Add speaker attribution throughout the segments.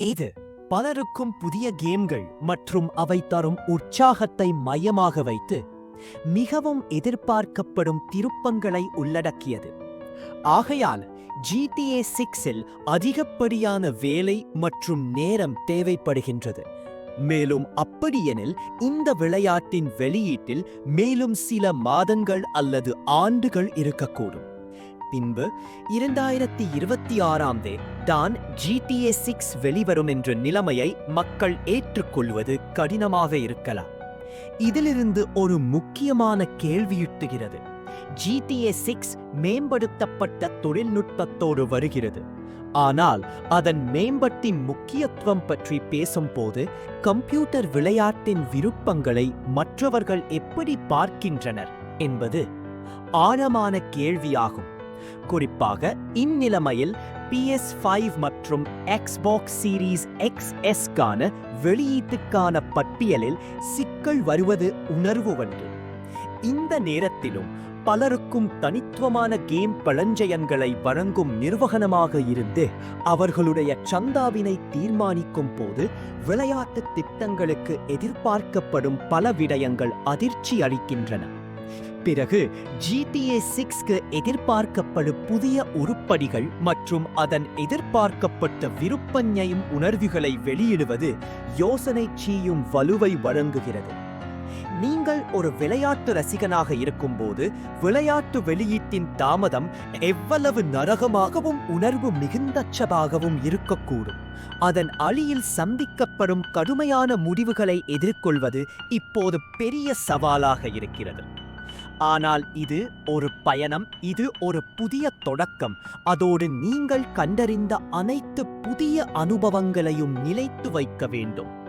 Speaker 1: இது பலருக்கும் புதிய கேம்கள் மற்றும் அவை தரும் உற்சாகத்தை மையமாக வைத்து மிகவும் எதிர்பார்க்கப்படும் திருப்பங்களை உள்ளடக்கியது. ஆகையால் ஜிடிஏ சிக்ஸில் அதிகப்படியான வேலை மற்றும் நேரம் தேவைப்படுகின்றது. மேலும் அப்படியெனில் இந்த விளையாட்டின் வெளியீட்டில் மேலும் சில மாதங்கள் அல்லது ஆண்டுகள் இருக்கக்கூடும். பின்பு இரண்டாயிரத்தி இருபத்தி ஆறாம் தான் ஜிடிஏ சிக்ஸ் வெளிவரும் என்ற நிலைமையை மக்கள் ஏற்றுக்கொள்வது கடினமாக இருக்கலாம். இதிலிருந்து ஒரு முக்கியமான கேள்வியுட்டுகிறது ஜிடிஏ சிக்ஸ் மேம்படுத்தப்பட்ட தொழில்நுட்பத்தோடு வருகிறது. ஆனால் அதன் மேம்பட்டின் முக்கியத்துவம் பற்றி பேசும்போது கம்ப்யூட்டர் விளையாட்டின் விருப்பங்களை மற்றவர்கள் எப்படி பார்க்கின்றனர் என்பது ஆழமான கேள்வியாகும். குறிப்பாக இந்நிலைமையில் PS5 மற்றும் எக்ஸ்பாக்ஸ் சீரீஸ் எஸ்கான வெளியீட்டுக்கான பட்டியலில் சிக்கல் வருவது உணர்வு ஒன்று. இந்த நேரத்திலும் பலருக்கும் தனித்துவமான கேம் பழஞ்சயன்களை வழங்கும் நிர்வகனமாக இருந்து அவர்களுடைய சந்தாவினை தீர்மானிக்கும் போது விளையாட்டு திட்டங்களுக்கு எதிர்பார்க்கப்படும் பல விடயங்கள் அதிர்ச்சி அளிக்கின்றன. பிறகு ஜிடிஏ சிக்ஸ்க்கு எதிர்பார்க்கப்படும் புதிய உருப்படிகள் மற்றும் அதன் எதிர்பார்க்கப்பட்ட விருப்பஞையும் உணர்வுகளை வெளியிடுவது யோசனை செய்யும் வலுவை வழங்குகிறது. நீங்கள் ஒரு விளையாட்டு ரசிகனாக இருக்கும்போது விளையாட்டு வெளியீட்டின் தாமதம் எவ்வளவு நரகமாகவும் உணர்வு மிகுந்தச்சதாகவும் இருக்கக்கூடும். அதன் அழியில் சந்திக்கப்படும் கடுமையான முடிவுகளை எதிர்கொள்வது இப்போது பெரிய சவாலாக இருக்கிறது. ஆனால் இது ஒரு பயணம் இது ஒரு புதிய தொடக்கம். அதோடு நீங்கள் கண்டறிந்த அனைத்து புதிய அனுபவங்களையும் நிலைத்து வைக்க வேண்டும்.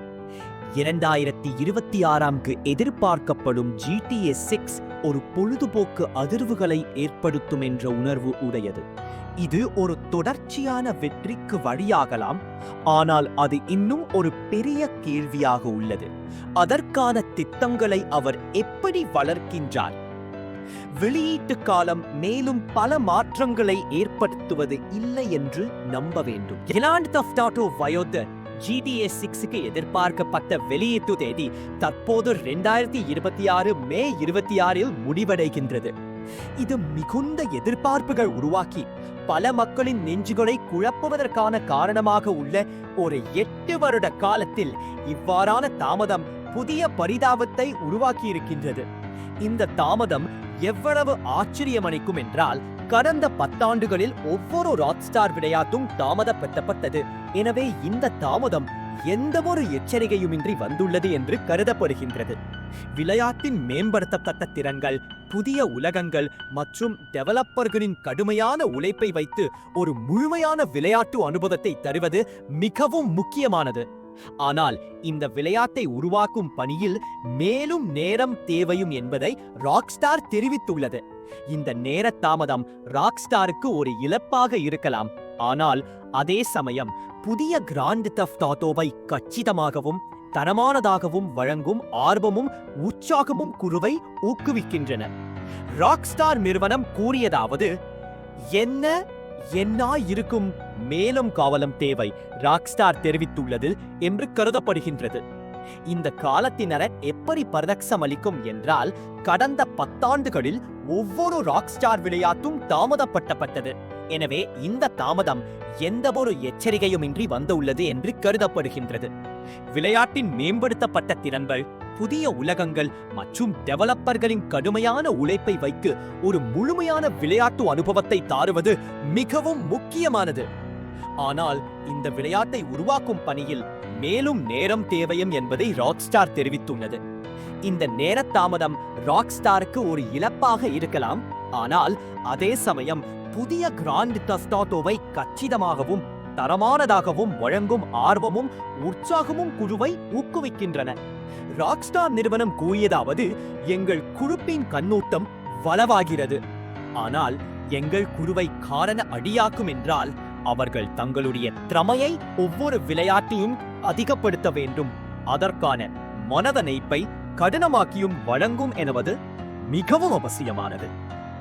Speaker 1: இரண்டாயிரத்தி இருபத்தி ஆறாம்க்கு எதிர்பார்க்கப்படும் ஜிடிஎஸ் சிக்ஸ் ஒரு பொழுதுபோக்கு அதிர்வுகளை ஏற்படுத்தும் என்ற உணர்வு உடையது. இது ஒரு தொடர்ச்சியான வெற்றிக்கு வழியாகலாம். ஆனால் அது இன்னும் ஒரு பெரிய கேள்வியாக உள்ளது. அதற்கான திட்டங்களை அவர் எப்படி வளர்க்கின்றார்? வெளியீட்டு காலம் மேலும் பல மாற்றங்களை ஏற்படுத்துவது இல்லை என்று நம்ப வேண்டும். கிலாண்ட் தஃப்டாட்டோ வயோத ஜிடிஎஸ் சிக்ஸுக்கு எதிர்பார்க்கப்பட்ட வெளியீட்டு தேதி தற்போது ரெண்டாயிரத்தி இருபத்தி ஆறு மே இருபத்தி ஆறில் முடிவடைகின்றது. இது மிகுந்த எதிர்பார்ப்புகள் உருவாக்கி பல மக்களின் நெஞ்சுகளை குழப்புவதற்கான காரணமாக உள்ள ஒரு எட்டு வருட காலத்தில் இவ்வாறான தாமதம் புதிய பரிதாபத்தை உருவாக்கியிருக்கின்றது. இந்த தாமதம் எவ்வளவு ஆச்சரியமளிக்கும் என்றால் கடந்த பத்தாண்டுகளில் ஒவ்வொரு ராக்ஸ்டார் விளையாட்டும் தாமதப்படுத்தப்பட்டது. எனவே இந்த தாமதம் எந்த ஒரு எச்சரிக்கையுமின்றி வந்துள்ளது என்று கருதப்படுகின்றது. விளையாட்டின் மேம்படுத்தப்பட்ட திறன்கள் புதிய உலகங்கள் மற்றும் டெவலப்பர்களின் கடுமையான உழைப்பை வைத்து ஒரு முழுமையான விளையாட்டு அனுபவத்தை தருவது மிகவும் முக்கியமானது. ஆனால் இந்த விளையாட்டை உருவாக்கும் பணியில் மேலும் நேரம் தேவையும் என்பதை ராக்ஸ்டார் தெரிவித்துள்ளது. இந்த நேர தாமதம் ராக்ஸ்டாருக்கு ஒரு இழப்பாக இருக்கலாம். ஆனால் அதே சமயம் புதிய கிராண்ட் தஃப்ட் ஆட்டோவை கச்சிதமாகவும் தரமானதாகவும் வழங்கும் ஆர்வமும் உற்சாகமும் குருவை ஊக்குவிக்கின்றன. ராக்ஸ்டார் நிறுவனம் கூறியதாவது என்ன? என்னா இருக்கும் மேலும் காவலம் தேவை ராக்ஸ்டார் தெரிவித்துள்ளது என்று கருதப்படுகின்றது. இந்த காலத்தினர எப்படி பரதக்ஷம் அளிக்கும் என்றால் கடந்த பத்தாண்டுகளில் ஒவ்வொரு ராக்ஸ்டார் விளையாட்டும் தாமதப்பட்டப்பட்டது. எனவே இந்த தாமதம் எந்த ஒரு எச்சரிக்கையுமின்றி வந்துள்ளது என்று கருதப்படுகின்றது. விளையாட்டின் மேம்படுத்தப்பட்ட திறன்கள் புதிய உலகங்கள் மற்றும் டெவலப்பர்களின் கடுமையான உழைப்பை வைத்து ஒரு முழுமையான விளையாட்டு அனுபவத்தை தாருவது மிகவும் முக்கியமானது. ஆனால் இந்த விளையாட்டை உருவாக்கும் பணியில் மேலும் நேரம் தேவையும் என்பதை ராக்ஸ்டார் தெரிவித்துள்ளது. இந்த நேர தாமதம் ராக்ஸ்டாருக்கு ஒரு இழப்பாக இருக்கலாம். ஆனால் அதே சமயம் புதிய கிராண்ட் தஸ்டாட்டோவை கச்சிதமாகவும் தரமானதாகவும் வழங்கும் ஆர்வமும் உற்சாகமும் குழுவை ஊக்குவிக்கின்றன. ராக்ஸ்டார் நிறுவனம் கூறியதாவது எங்கள் குழுப்பின் கண்ணோட்டம் வளவாகிறது. ஆனால் எங்கள் குழுவை காரண அடியாக்கும் என்றால் அவர்கள் தங்களுடைய திறமையை ஒவ்வொரு விளையாட்டையும் அதிகப்படுத்த வேண்டும். அதற்கான மனதனைப்பை கடினமாக்கியும் வழங்கும் எனவது மிகவும் அவசியமானது.